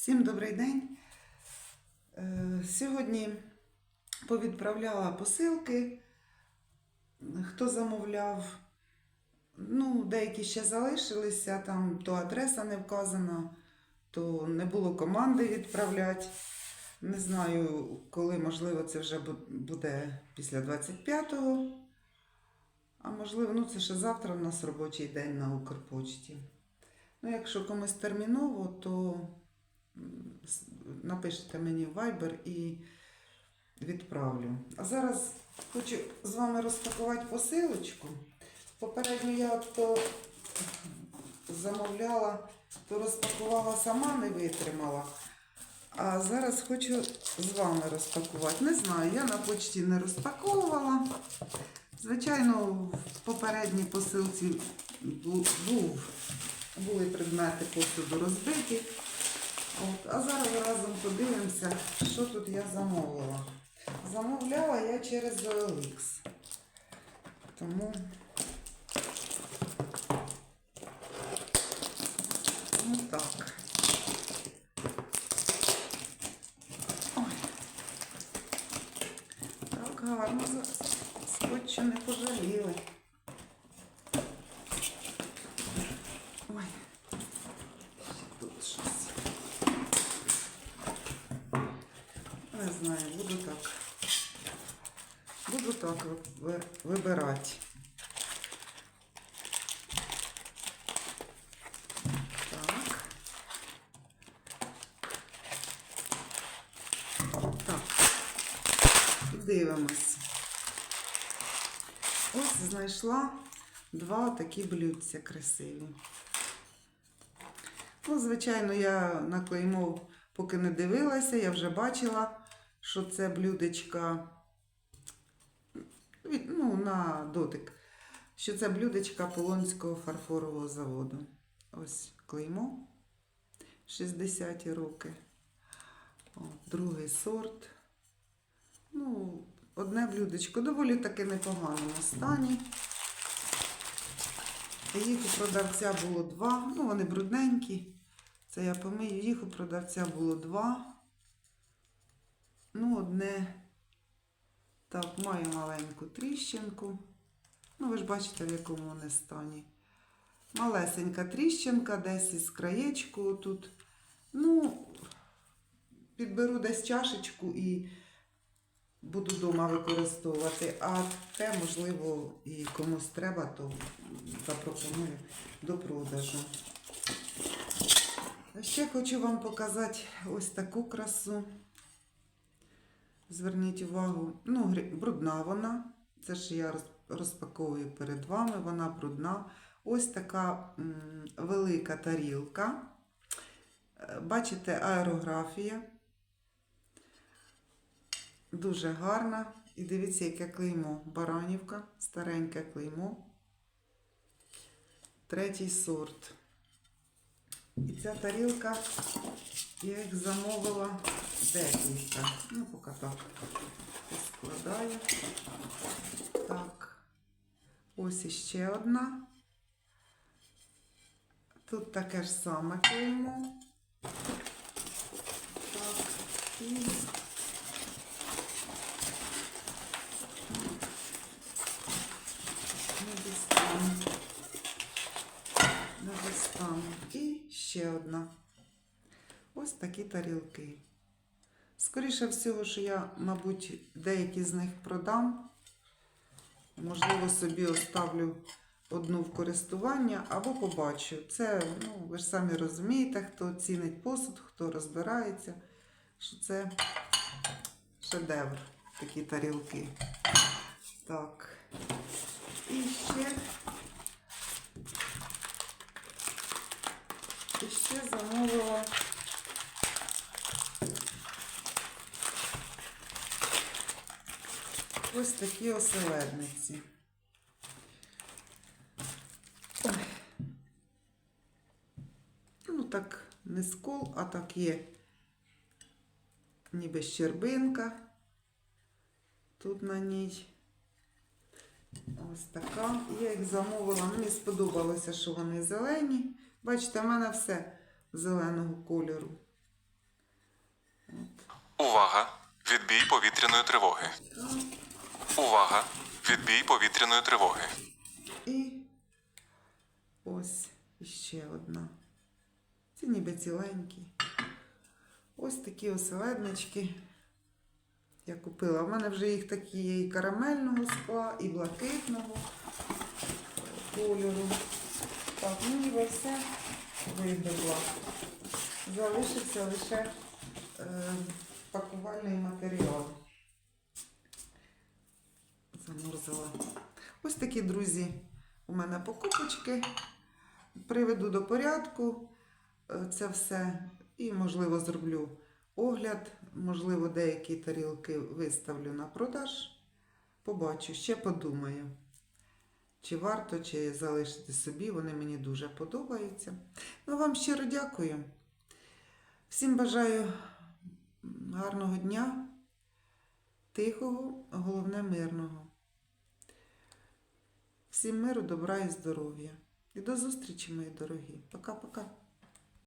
Всім добрий день. Е, Сьогодні повідправляла посилки. Хто замовляв, ну, деякі ще залишилися, там то адреса не вказана, то не було команди відправляти. Не знаю, коли, можливо, це вже буде після 25-го. А можливо, ну це ще завтра у нас робочий день на Укрпочті. Ну, якщо комусь терміново, то напишіть мені в Viber і відправлю. А зараз хочу з вами розпакувати посилочку. Попередньо я то замовляла, то розпакувала сама, не витримала. А зараз хочу з вами розпакувати. Не знаю, я на почті не розпаковувала. Звичайно, в попередній посилці був, були предмети посуду розбиті. От, а зараз разом подивимося, що тут я замовила. Замовляла я через OLX. Тому. Ну так. Ой. Так гарно за- не пожаліли. Ой. Ще тут щось. Не знаю, буду так. Буду так вибирати. Так. Так. Дивимось. Ось знайшла два такі блюдця красиві. Ну, звичайно, я на клеймо поки не дивилася, я вже бачила, що це блюдечка ну, на дотик, що це блюдечка Полонського фарфорового заводу. Ось клеймо 60-ті роки. О, другий сорт. Ну, одне блюдечко доволі таки непоганому стані. Їх у продавця було два. Ну, вони брудненькі. Це я помию. Їх у продавця було два. Ну, одне. Так, маю маленьку тріщинку. Ну, ви ж бачите, в якому вони стані. Малесенька тріщинка, десь із краєчку тут. Ну, підберу десь чашечку і буду вдома використовувати. А те, можливо, і комусь треба, то запропоную до продажу. Ще хочу вам показати ось таку красу. Зверніть увагу, ну, брудна вона. Це ж я розпаковую перед вами, вона брудна. Ось така велика тарілка. Е, Бачите, аерографія. Дуже гарна. І дивіться, яке клеймо. Баранівка, стареньке клеймо. Третій сорт. І ця тарілка, я їх замовила декілька. Ну, поки так складаю. Так. Ось іще одна. Тут таке ж саме клеймо. Так. І не дістану. Не дістану. І ще одна. Ось такі тарілки. Скоріше всього, що я, мабуть, деякі з них продам. Можливо, собі оставлю одну в користування або побачу. Це, ну, ви ж самі розумієте, хто цінить посуд, хто розбирається, що це шедевр, такі тарілки. Так. І ще. І ще замовила. Ось такі оселедниці. Ой. Ну, так, не скол, а так є ніби щербинка. Тут на ній. Ось така. Я їх замовила. Мені сподобалося, що вони зелені. Бачите, в мене все зеленого кольору. Увага! Відбій повітряної тривоги. Увага! Відбій повітряної тривоги. І ось іще одна. Ці ніби ціленькі. Ось такі оселеднички. Я купила. У мене вже їх такі є і карамельного скла, і блакитного кольору. Так, ну ніби все вибила. Залишився лише е, пакувальний матеріал. Заморзила. Ось такі, друзі, у мене покупочки. Приведу до порядку е, це все. І, можливо, зроблю огляд. Можливо, деякі тарілки виставлю на продаж. Побачу, ще подумаю. Чи варто, чи залишити собі, вони мені дуже подобаються. Ну, вам щиро дякую. Всім бажаю гарного дня, тихого, головне мирного. Всім миру, добра і здоров'я. І до зустрічі, мої дорогі. Пока-пока.